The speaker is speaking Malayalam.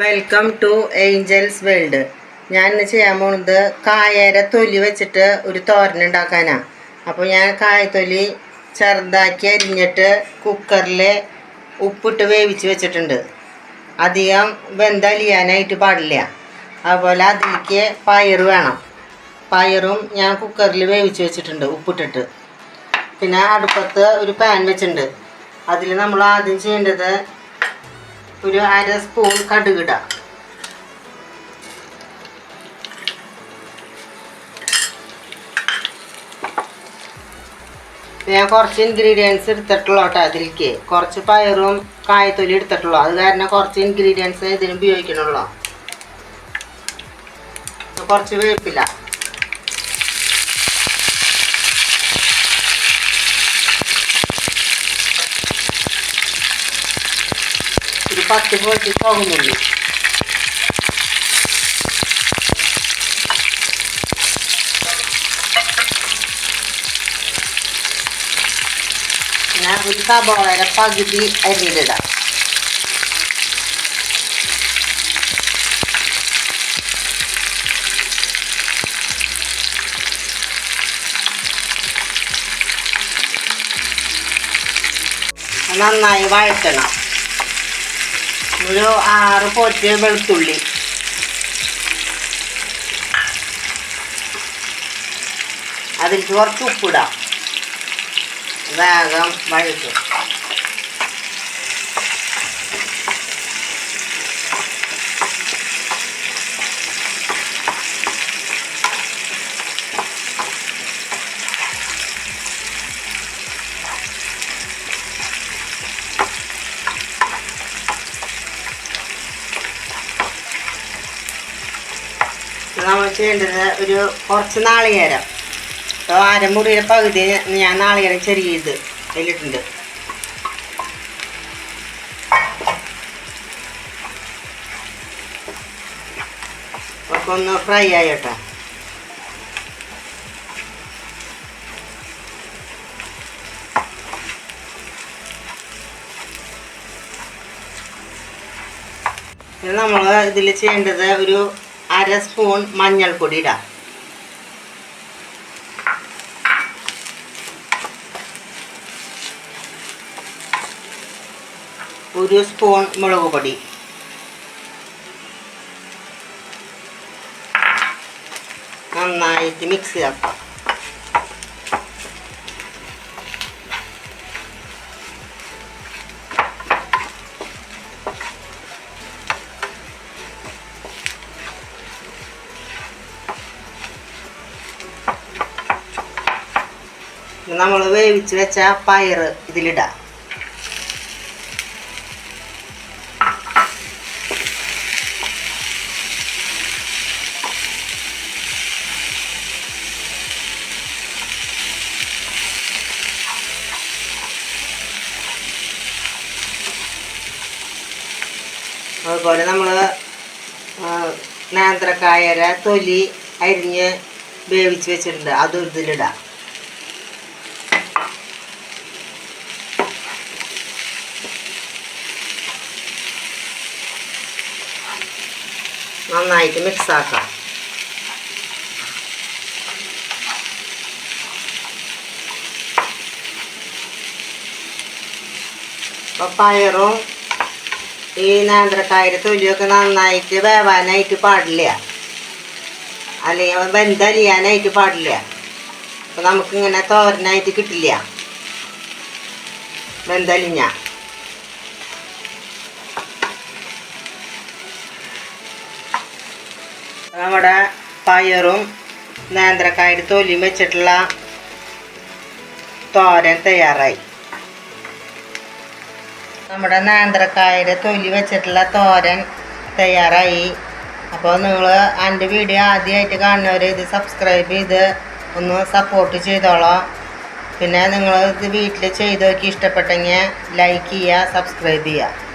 വെൽക്കം ടു ഏഞ്ചൽസ് വേൾഡ് ഞാൻ ഇന്ന് ചെയ്യാൻ പോകുന്നത് കായര തൊലി വെച്ചിട്ട് ഒരു തോരൻ ഉണ്ടാക്കാനാണ് അപ്പോൾ ഞാൻ കായത്തൊലി ചെറുതാക്കി അരിഞ്ഞിട്ട് കുക്കറിൽ ഉപ്പിട്ട് വേവിച്ച് വെച്ചിട്ടുണ്ട്. അധികം വെന്തലിയാനായിട്ട് പാടില്ല. അതുപോലെ അതിലേക്ക് പയർ വേണം. പയറും ഞാൻ കുക്കറിൽ വേവിച്ച് വെച്ചിട്ടുണ്ട് ഉപ്പിട്ടിട്ട്. പിന്നെ അടുപ്പത്ത് ഒരു പാൻ വെച്ചിട്ടുണ്ട്. അതിൽ നമ്മൾ ആദ്യം ചെയ്യേണ്ടത് ഒരു അര സ്പൂൺ കടുക് കടുകിടാം. ഞാൻ കുറച്ച് ഇൻഗ്രീഡിയൻസ് എടുത്തിട്ടുള്ളൂ കേട്ടോ അതിലേക്ക്. കുറച്ച് പയറും കായത്തൊലി എടുത്തിട്ടുള്ളൂ. അത് കാരണം കുറച്ച് ഇൻഗ്രീഡിയൻസ് ഇതിന് ഉപയോഗിക്കണുള്ളൂ കുറച്ച് വേപ്പില്ല ഒരു പത്ത് പോയിട്ട് പോകുന്നുള്ളൂ ഞാൻ ഒരു സബോളയുടെ പകുതി അരിയിലിടാം നന്നായി വഴറ്റണം ഒരു ആറ് പൊറ്റ വെളുത്തുള്ളി. അതിൽ കുറച്ച് ഉപ്പിടാം. വേഗം വഴറ്റും. നമ്മൾ ചെയ്യേണ്ടത് ഒരു കുറച്ച് നാളികേരം. അപ്പോൾ അരമുറിയുടെ പകുതി ഞാൻ നാളികേരം ചെറിയ ഇത് അതിലിട്ടുണ്ട് അപ്പോൾ ഒന്ന് ഫ്രൈ ആയിട്ടോ. നമ്മൾ ഇതിൽ ചെയ്യേണ്ടത് ഒരു അര സ്പൂൺ മഞ്ഞൾപ്പൊടി ഇടാം. ഒരു സ്പൂൺ മുളക് പൊടി. നന്നായിട്ട് മിക്സ് ആക്കാം നമ്മൾ വേവിച്ച് വെച്ച പയർ ഇതിലിടാം. അതുപോലെ നമ്മൾ നേന്ത്രക്കായര തൊലി അരിഞ്ഞ് വേവിച്ച് വെച്ചിട്ടുണ്ട്. അതും ഇതിലിടാം. നന്നായിട്ട് മിക്സ് ആക്കാം. അപ്പോൾ പയറും ഈ നേന്ത്രക്കായയുടെ തൊലിയൊക്കെ നന്നായിട്ട് വേവാനായിട്ട് പാടില്ല. അല്ലെങ്കിൽ ബന്ധലിയാനായിട്ട് പാടില്ല. അപ്പോൾ നമുക്കിങ്ങനെ തോരനായിട്ട് കിട്ടില്ല. വെന്തലിഞ്ഞ നമ്മുടെ പയറും നേന്ത്രക്കായുടെ തൊലിയും വെച്ചിട്ടുള്ള തോരൻ തയ്യാറായി. നമ്മുടെ നേന്ത്രക്കായുടെ തൊലി വെച്ചിട്ടുള്ള തോരൻ തയ്യാറായി. അപ്പോൾ നിങ്ങൾ എന്റെ വീഡിയോ ആദ്യമായിട്ട് കാണുന്നവർ ഇത് സബ്സ്ക്രൈബ് ചെയ്ത് ഒന്ന് സപ്പോർട്ട് ചെയ്തോളാം. പിന്നെ നിങ്ങൾ ഇത് വീട്ടിൽ ചെയ്ത് നോക്കി ഇഷ്ടപ്പെട്ടെങ്കിൽ ലൈക്ക് ചെയ്യുക സബ്സ്ക്രൈബ് ചെയ്യുക.